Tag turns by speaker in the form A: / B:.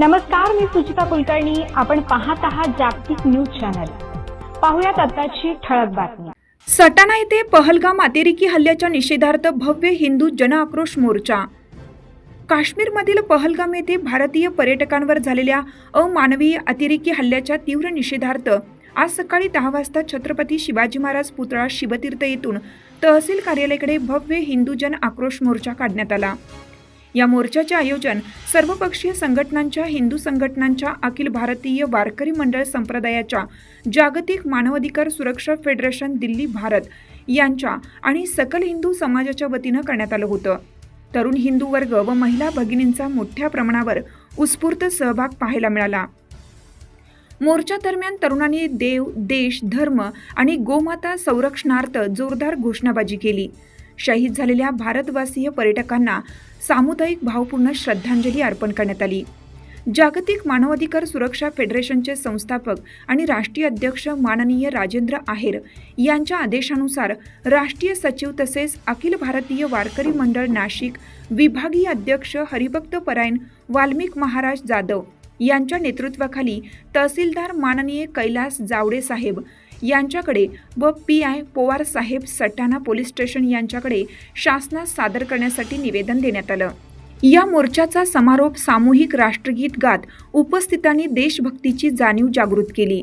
A: नमस्कार मी सुचिता कुलकर्णी. आपण पाहत आहात जागतिक न्यूज चॅनल. पाहुयात आताची ठळक बातमी.
B: सटाणा येथे पहलगाम अतिरेकी हल्ल्याच्या निषेधार्थ भव्य हिंदू जनआक्रोश मोर्चा. काश्मीरमधील पहलगाम येथे भारतीय पर्यटकांवर झालेल्या अमानवीय अतिरेकी हल्ल्याच्या तीव्र निषेधार्थ आज सकाळी दहा वाजता छत्रपती शिवाजी महाराज पुतळा शिवतीर्थ येथून तहसील कार्यालयाकडे भव्य हिंदू जन आक्रोश मोर्चा काढण्यात आला. या मोर्चाचे आयोजन सर्वपक्षीय संघटनांच्या हिंदू संघटनांच्या अखिल भारतीय वारकरी मंडळ संप्रदायाच्या जागतिक मानवाधिकार सुरक्षा फेडरेशन दिल्ली भारत यांच्या आणि सकल हिंदू समाजाच्या वतीनं करण्यात आलं होतं. तरुण हिंदू वर्ग व महिला भगिनींचा मोठ्या प्रमाणावर उत्स्फूर्त सहभाग पाहायला मिळाला. मोर्चा दरम्यान तरुणांनी देव देश धर्म आणि गोमाता संरक्षणार्थ जोरदार घोषणाबाजी केली. शहीद झालेल्या भारतवासीय पर्यटकांना सामुदायिक भावपूर्ण श्रद्धांजली अर्पण करण्यात आली. जागतिक मानवाधिकार सुरक्षा फेडरेशनचे संस्थापक आणि राष्ट्रीय अध्यक्ष माननीय राजेंद्र आहेर यांच्या आदेशानुसार राष्ट्रीय सचिव तसेच अखिल भारतीय वारकरी मंडळ नाशिक विभागीय अध्यक्ष हरिभक्त परायण वाल्मिक महाराज जाधव यांच्या नेतृत्वाखाली तहसीलदार माननीय कैलास जावडे साहेब यांच्याकडे व पी आय पोवार साहेब सटाणा पोलीस स्टेशन यांच्याकडे शासनास सादर करण्यासाठी निवेदन देण्यात आलं या मोर्चाचा समारोप सामूहिक राष्ट्रगीत गात उपस्थितांनी देशभक्तीची जाणीव जागृत केली